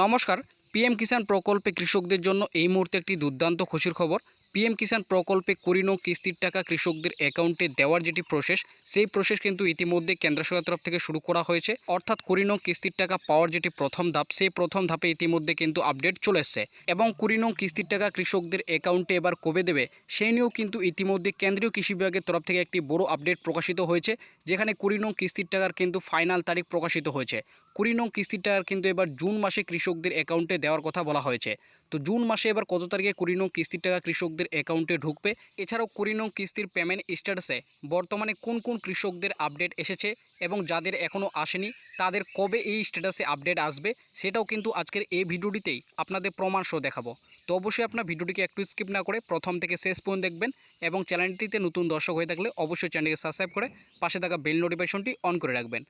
নমস্কার, পিএম কিষাণ প্রকল্পে কৃষকদের জন্য এই মুহূর্তে একটি দুর্দান্ত খুশির খবর। পিএম কিষাণ প্রকল্পে কুড়ি নং কিস্তির টাকা কৃষকদের অ্যাকাউন্টে দেওয়ার যেটি প্রসেস, সেই প্রসেস কিন্তু ইতিমধ্যে কেন্দ্র সরকারের তরফ থেকে শুরু করা হয়েছে। অর্থাৎ কুড়ি নং কিস্তির টাকা পাওয়ার যেটি প্রথম ধাপ, সেই প্রথম ধাপে ইতিমধ্যে কিন্তু আপডেট চলে এসছে। এবং কুড়ি নং কিস্তির টাকা কৃষকদের অ্যাকাউন্টে এবার কবে দেবে, সেই নিয়েও কিন্তু ইতিমধ্যে কেন্দ্রীয় কৃষি বিভাগের তরফ থেকে একটি বড় আপডেট প্রকাশিত হয়েছে, যেখানে কুড়ি নং কিস্তির টাকার কিন্তু ফাইনাল তারিখ প্রকাশিত হয়েছে। কুড়ি নং কিস্তির টাকার কিন্তু এবার জুন মাসে কৃষকদের অ্যাকাউন্টে দেওয়ার কথা বলা হয়েছে। তো জুন মাসে এবার কত তারিখে কুড়ি নং কিস্তির টাকা কৃষকদের অ্যাকাউন্টে ঢুকবে? এছাড়াও কুড়ি নং কিস্তির পেমেন্ট স্ট্যাটাসে বর্তমানে কোন কোন কৃষকদের আপডেট এসেছে এবং যাদের এখনও আসেনি, তাদের কবে এই স্ট্যাটাসে আপডেট আসবে সেটাও কিন্তু আজকের এই ভিডিওটিতেই আপনাদের প্রমাণ সহ দেখাবো। তো অবশ্যই আপনার ভিডিওটিকে একটু স্কিপ না করে প্রথম থেকে শেষ পর্যন্ত দেখবেন এবং চ্যানেলটিতে নতুন দর্শক হয়ে থাকলে অবশ্যই চ্যানেলকে সাবস্ক্রাইব করে পাশে থাকা বেল নোটিফিকেশনটি অন করে রাখবেন।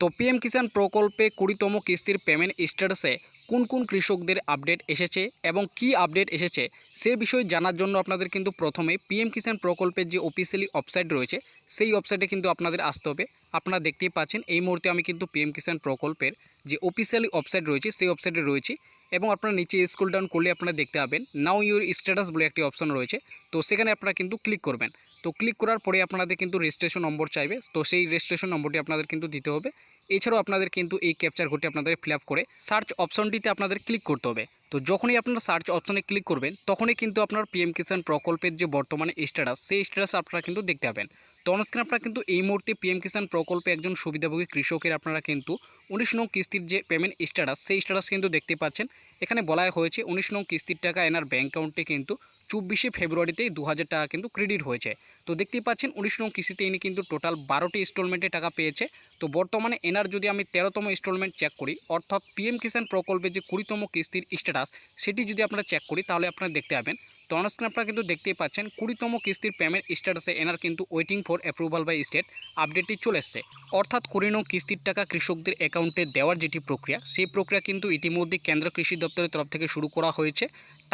তো পিএম কিষাণ প্রকল্পে কুড়িতম কিস্তির পেমেন্ট স্ট্যাটাসে কোন কোন কৃষকদের আপডেট এসেছে এবং কি আপডেট এসেছে সে বিষয়ে জানার জন্য আপনাদের কিন্তু প্রথমে পিএম কিষাণ প্রকল্পের যে অফিসিয়ালি ওয়েবসাইট রয়েছে, সেই ওয়েবসাইটে কিন্তু আপনাদের আসতে হবে। আপনারা দেখতেই পাচ্ছেন, এই মুহূর্তে আমি কিন্তু পিএম কিষাণ প্রকল্পের যে অফিসিয়ালি ওয়েবসাইট রয়েছে, সেই ওয়েবসাইটে রয়েছে এবং আপনারা নিচে স্কুল ডাউন করলে আপনারা দেখতে পাবেন নাও ইউর স্ট্যাটাস বলে একটি অপশন রয়েছে। তো সেখানে আপনারা কিন্তু ক্লিক করবেন। তো ক্লিক করার পরে আপনাদের কিন্তু রেজিস্ট্রেশন নম্বর চাইবে। তো সেই রেজিস্ট্রেশন নম্বরটি আপনাদের কিন্তু দিতে হবে। এছাড়াও আপনাদের কিন্তু এই ক্যাপচার কোডটি আপনাদের ফিল করে সার্চ অপশনটিতে আপনাদের ক্লিক করতে হবে। তো যখনই আপনারা সার্চ অপশনে ক্লিক করবেন, তখনই কিন্তু আপনার পিএম কিষাণ প্রকল্পের যে বর্তমানে স্ট্যাটাস সেই স্ট্যাটাস আপনারা কিন্তু দেখতে পাবেন। তো অনস্ক্রিন আপনারা কিন্তু এই মুহূর্তে পিএম কিষাণ প্রকল্পে একজন সুবিধাভোগী কৃষকের আপনারা কিন্তু উনিশ নং কিস্তির যে পেমেন্ট স্ট্যাটাস সেই স্ট্যাটাস কিন্তু দেখতে পাচ্ছেন। এখানে বলা হয়েছে উনিশ নং কিস্তির টাকা এনার ব্যাঙ্ক অ্যাকাউন্টে কিন্তু চব্বিশে ফেব্রুয়ারিতেই দু হাজার টাকা কিন্তু ক্রেডিট হয়েছে। তো দেখতেই পাচ্ছেন উনিশ নং কিস্তিতে ইনি কিন্তু টোটাল বারোটি ইনস্টলমেন্টে টাকা পেয়েছে। তো বর্তমানে এনার যদি আমি তেরোতম ইনস্টলমেন্ট চেক করি, অর্থাৎ পিএম কিষাণ প্রকল্পের যে কুড়িতম কিস্তির স্ট্যাটাস সেটি যদি আপনারা চেক করি, তাহলে আপনারা দেখতে পাবেন। তো অনস্ক্রিন আপনারা কিন্তু দেখতেই পাচ্ছেন, কুড়িতম কিস্তির পেমেন্ট স্ট্যাটাসে এনার কিন্তু waiting for approval by state আপডেটটি চলে এসছে। অর্থাৎ কুড়ি নং কিস্তির টাকা কৃষকদের অ্যাকাউন্টে দেওয়ার যেটি প্রক্রিয়া, সেই প্রক্রিয়া কিন্তু ইতিমধ্যে কেন্দ্র কৃষি দপ্তরের তরফ থেকে শুরু করা হয়েছে।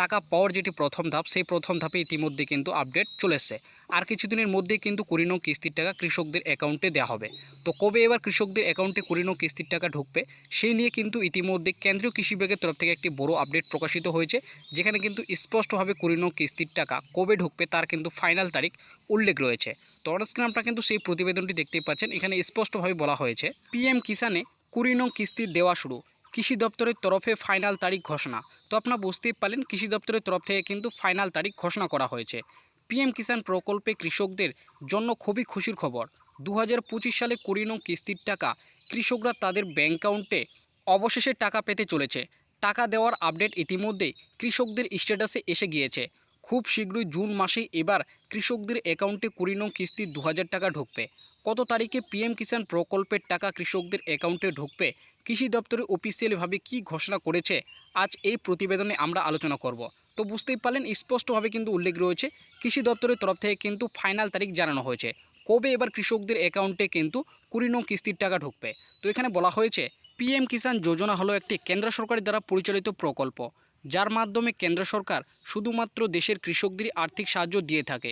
টাকা পাওয়ার যেটি প্রথম ধাপ, সেই প্রথম ধাপে ইতিমধ্যে কিন্তু আপডেট চলে এসছে। আর কিছুদিনের মধ্যেই কিন্তু কুড়ি নং কিস্তির টাকা কৃষকদের অ্যাকাউন্টে দেওয়া হবে। তো কবে এবার কৃষকদের অ্যাকাউন্টে কুড়ি নং কিস্তির টাকা ঢুকবে, সেই নিয়ে কিন্তু ইতিমধ্যে কেন্দ্রীয় কৃষি বিভাগের তরফ থেকে একটি বড় আপডেট প্রকাশিত হয়েছে, যেখানে কিন্তু স্পষ্টভাবে কুড়ি নং কিস্তির টাকা কবে ঢুকবে তার কিন্তু ফাইনাল তারিখ উল্লেখ রয়েছে। তো অনস্ক্রিন কিন্তু সেই প্রতিবেদনটি দেখতেই পাচ্ছেন, এখানে স্পষ্টভাবে বলা হয়েছে, পিএম কিষানে কুড়ি নং কিস্তি দেওয়া শুরু, কৃষি দপ্তরের তরফে ফাইনাল তারিখ ঘোষণা। তো আপনারা বুঝতেই পারলেন, কৃষি দপ্তরের তরফ থেকে কিন্তু ফাইনাল তারিখ ঘোষণা করা হয়েছে। পিএম কিষাণ প্রকল্পে কৃষকদের জন্য খুবই খুশির খবর। দু হাজার পঁচিশ সালে কুড়ি নং কিস্তির টাকা কৃষকরা তাদের ব্যাঙ্ক অ্যাকাউন্টে অবশেষে টাকা পেতে চলেছে। টাকা দেওয়ার আপডেট ইতিমধ্যেই কৃষকদের স্ট্যাটাসে এসে গিয়েছে। খুব শীঘ্রই জুন মাসেই এবার কৃষকদের অ্যাকাউন্টে কুড়ি নং কিস্তি দু হাজার টাকা ঢুকবে। কত তারিখে পিএম কিষাণ প্রকল্পের টাকা কৃষকদের অ্যাকাউন্টে ঢুকবে? কৃষি দপ্তরে অফিসিয়ালিভাবে কি ঘোষণা করেছে? আজ এই প্রতিবেদনে আমরা আলোচনা করব। তো বুঝতেই পারলেন, স্পষ্টভাবে কিন্তু উল্লেখ রয়েছে, কৃষি দপ্তরের তরফ থেকে কিন্তু ফাইনাল তারিখ জানানো হয়েছে। কবে এবার কৃষকদের অ্যাকাউন্টে কিন্তু কুড়ি নং কিস্তির টাকা ঢুকবে? তো এখানে বলা হয়েছে পিএম কিষাণ যোজনা হলো একটি কেন্দ্র সরকারের দ্বারা পরিচালিত প্রকল্প, যার মাধ্যমে কেন্দ্র সরকার শুধুমাত্র দেশের কৃষকদেরই আর্থিক সাহায্য দিয়ে থাকে।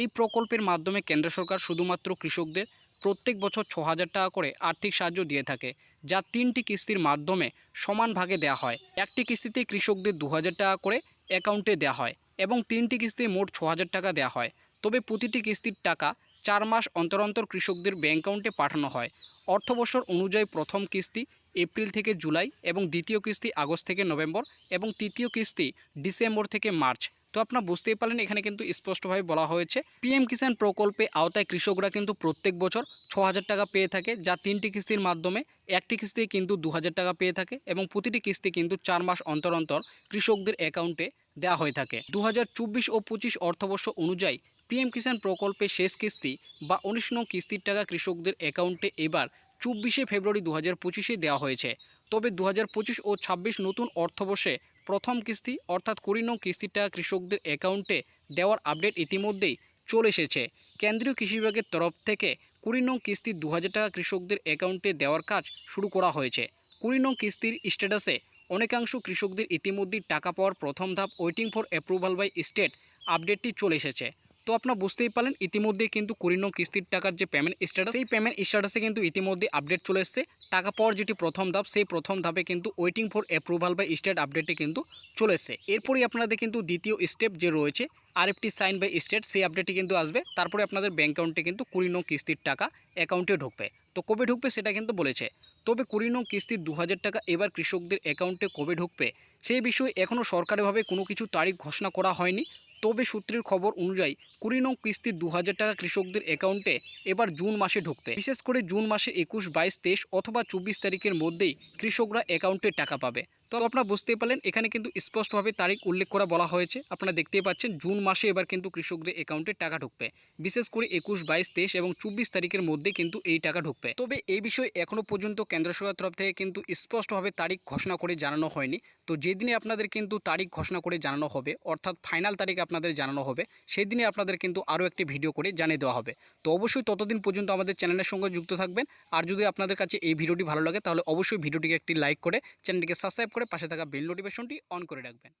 এই প্রকল্পের মাধ্যমে কেন্দ্র সরকার শুধুমাত্র কৃষকদের প্রত্যেক বছর ছ হাজার টাকা করে আর্থিক সাহায্য দিয়ে থাকে, যা তিনটি কিস্তির মাধ্যমে সমান ভাগে দেওয়া হয়। একটি কিস্তিতে কৃষকদের দু হাজার টাকা করে অ্যাকাউন্টে দেওয়া হয় এবং তিনটি কিস্তি মোট ছ হাজার টাকা দেওয়া হয়। তবে প্রতিটি কিস্তির টাকা চার মাস অন্তর অন্তর কৃষকদের ব্যাঙ্ক অ্যাকাউন্টে পাঠানো হয়। অর্থবর্ষর অনুযায়ী প্রথম কিস্তি এপ্রিল থেকে জুলাই এবং দ্বিতীয় কিস্তি আগস্ট থেকে নভেম্বর এবং তৃতীয় কিস্তি ডিসেম্বর থেকে মার্চ তো আপনারা বুঝতেই পারলেন, এখানে কিন্তু স্পষ্টভাবে বলা হয়েছে, পিএম কিষাণ প্রকল্পে আওতায় কৃষকরা কিন্তু প্রত্যেক বছর ছ টাকা পেয়ে থাকে, যা তিনটি কিস্তির মাধ্যমে একটি কিস্তি কিন্তু দু হাজার টাকা পেয়ে থাকে এবং প্রতিটি কিস্তি কিন্তু চার মাস অন্তর অন্তর কৃষকদের অ্যাকাউন্টে দেওয়া হয়ে থাকে। দু হাজার চব্বিশ ও পঁচিশ অর্থবর্ষ অনুযায়ী পিএম কিষাণ প্রকল্পে শেষ কিস্তি বা উনিশ নং কিস্তির টাকা কৃষকদের অ্যাকাউন্টে এবার চব্বিশে ফেব্রুয়ারি দু হাজার পঁচিশে দেওয়া হয়েছে। তবে দু ও ছাব্বিশ নতুন অর্থবর্ষে প্রথম কিস্তি অর্থাৎ কুড়ি নং কিস্তিটা কৃষকদের অ্যাকাউন্টে দেওয়ার আপডেট ইতিমধ্যেই চলে এসেছে। কেন্দ্রীয় কৃষি বিভাগের তরফ থেকে কুড়ি নং কিস্তি দু হাজার টাকা কৃষকদের অ্যাকাউন্টে দেওয়ার কাজ শুরু করা হয়েছে। কুড়ি নং কিস্তির স্ট্যাটাসে অনেকাংশ কৃষকদের ইতিমধ্যেই টাকা পাওয়ার প্রথম ধাপ waiting for approval by state আপডেটটি চলে এসেছে। তো আপনারা বুঝতেই পারলেন ইতিমধ্যে কিন্তু কুড়ি নং কিস্তির টাকার যে পেমেন্ট স্ট্যাটাস সেই পেমেন্ট স্ট্যাটাসে কিন্তু ইতিমধ্যে আপডেট চলে এসেছে। টাকা পাওয়ার যেটি প্রথম ধাপ, সেই প্রথম ধাপে কিন্তু waiting for approval by state আপডেটে কিন্তু চলে এসেছে। এরপরই আপনাদের কিন্তু দ্বিতীয় স্টেপ যে রয়েছে আরএফটি সাইন বাই স্টেট সেই আপডেটটি কিন্তু আসবে। তারপরে আপনাদের ব্যাঙ্ক অ্যাকাউন্টে কিন্তু কুড়ি নং কিস্তির টাকা অ্যাকাউন্টে ঢুকবে। তো কবে ঢুকবে সেটা কিন্তু বলেছে। তবে কুড়ি নং কিস্তির দু টাকা এবার কৃষকদের অ্যাকাউন্টে কবে ঢুকবে সেই বিষয়ে এখনও সরকারিভাবে কোনো কিছু তারিখ ঘোষণা করা হয়নি। তবে সূত্রের খবর অনুযায়ী কুড়ি নং কিস্তির দু হাজার টাকা কৃষকদের অ্যাকাউন্টে এবার জুন মাসে ঢুকবে। বিশেষ করে জুন মাসে একুশ, বাইশ, তেইশ অথবা চব্বিশ তারিখের মধ্যেই কৃষকরা অ্যাকাউন্টে টাকা পাবে। তো আপনারা বুঝতেই পারলেন, এখানে কিন্তু স্পষ্টভাবে তারিখ উল্লেখ করা বলা হয়েছে। আপনারা দেখতেই পাচ্ছেন, জুন মাসে এবার কিন্তু কৃষকদের অ্যাকাউন্টে টাকা ঢুকবে। বিশেষ করে একুশ, বাইশ, তেইশ এবং চব্বিশ তারিখের মধ্যে কিন্তু এই টাকা ঢুকবে। তবে এই বিষয়ে এখনও পর্যন্ত কেন্দ্র সরকার তরফ থেকে কিন্তু স্পষ্টভাবে তারিখ ঘোষণা করে জানানো হয়নি। তো যেদিনে আপনাদের কিন্তু তারিখ ঘোষণা করে জানানো হবে, অর্থাৎ ফাইনাল তারিখ আপনাদের জানানো হবে সেই দিনে আপনাদের কিন্তু আরও একটি ভিডিও করে জানিয়ে দেওয়া হবে। তো অবশ্যই ততদিন পর্যন্ত আমাদের চ্যানেলের সঙ্গে যুক্ত থাকবেন। আর যদি আপনাদের কাছে এই ভিডিওটি ভালো লাগে, তাহলে অবশ্যই ভিডিওটিকে একটি লাইক করে চ্যানেলটিকে সাবস্ক্রাইব করে পাশে থাকা বেল নোটিফিকেশনটি অন করে রাখবেন।